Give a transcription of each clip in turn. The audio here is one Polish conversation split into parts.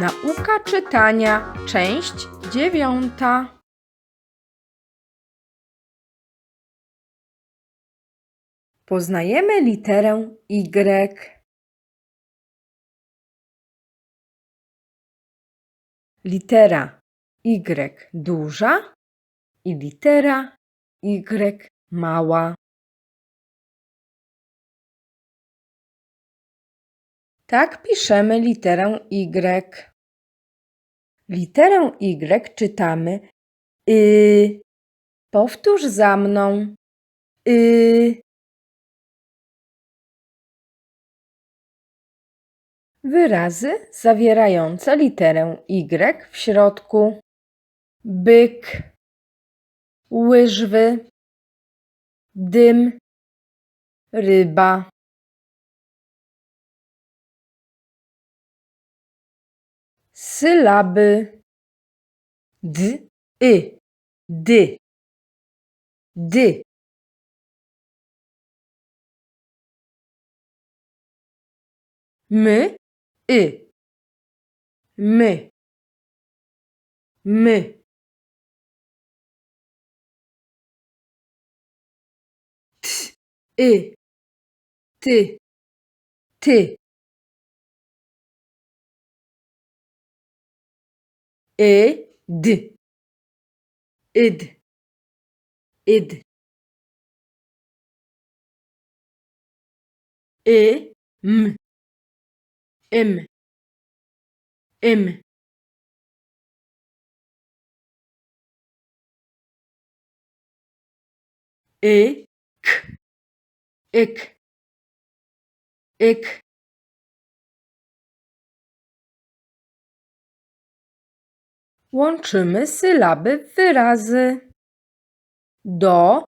Nauka czytania, część dziewiąta. Poznajemy literę Y. Litera Y duża i litera Y mała. Tak piszemy literę Y. Literę Y czytamy y. Powtórz za mną. Y. Wyrazy zawierające literę Y w środku. Byk, łyżwy, dym, ryba. Sylaby d, y, dy, dy. My, y, my, my. T, y, ty, ty. İd, id, id. E, m, m, m. E, k, ik, ik. Łączymy sylaby w wyrazy do,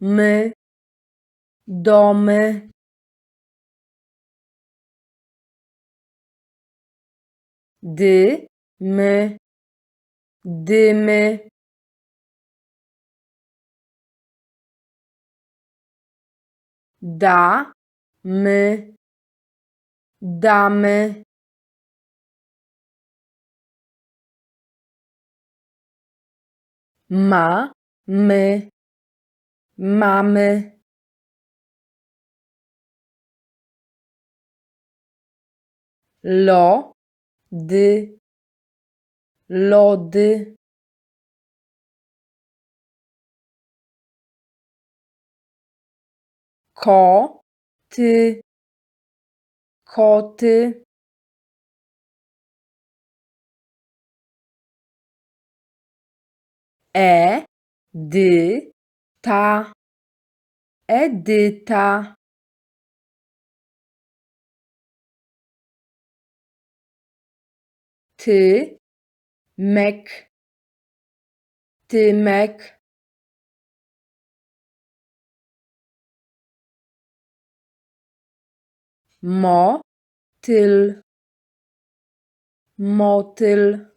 my, domy. dy, my, dymy. Da, my, damy. Ma, my, mamy. Lo, dy, lody. Ko, ty, koty. E, dy, ta, Edyta. Ty, mek, tymek. Mo, tyl, motyl.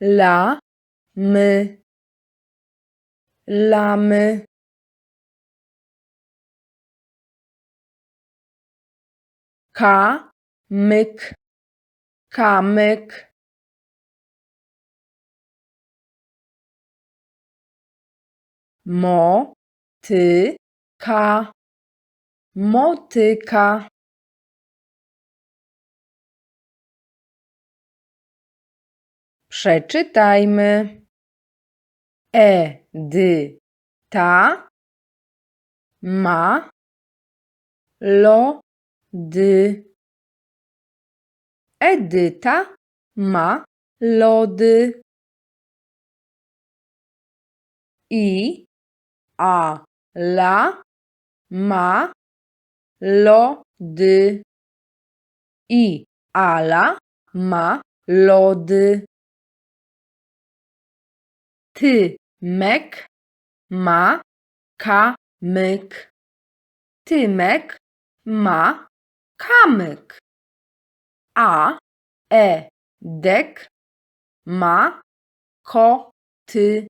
La, my, lamy. Ka, myk, kamyk. Mo, ty, ka, motyka. Przeczytajmy. E, dy, ta, ma, lo, dy. Edyta ma lody. I, a, la, ma, lody. I, ala ma lody. Tymek ma kamyk. Tymek ma kamyk. A Edek ma koty.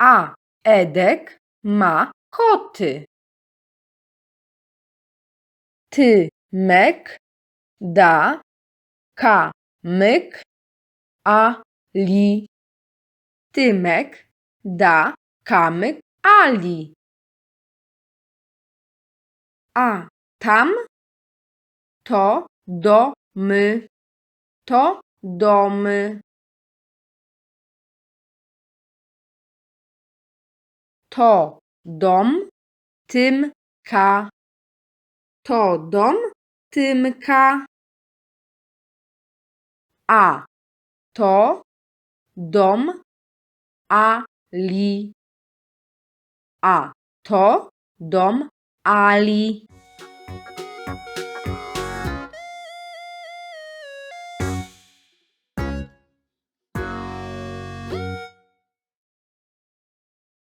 A Edek ma koty. ty, mek, da, ka, myk, a, li. Tymek, da, kamyk, ali. A tam to domy, to domy. To dom Tymka. To dom Tymka. A to dom Ali. A to dom Ali.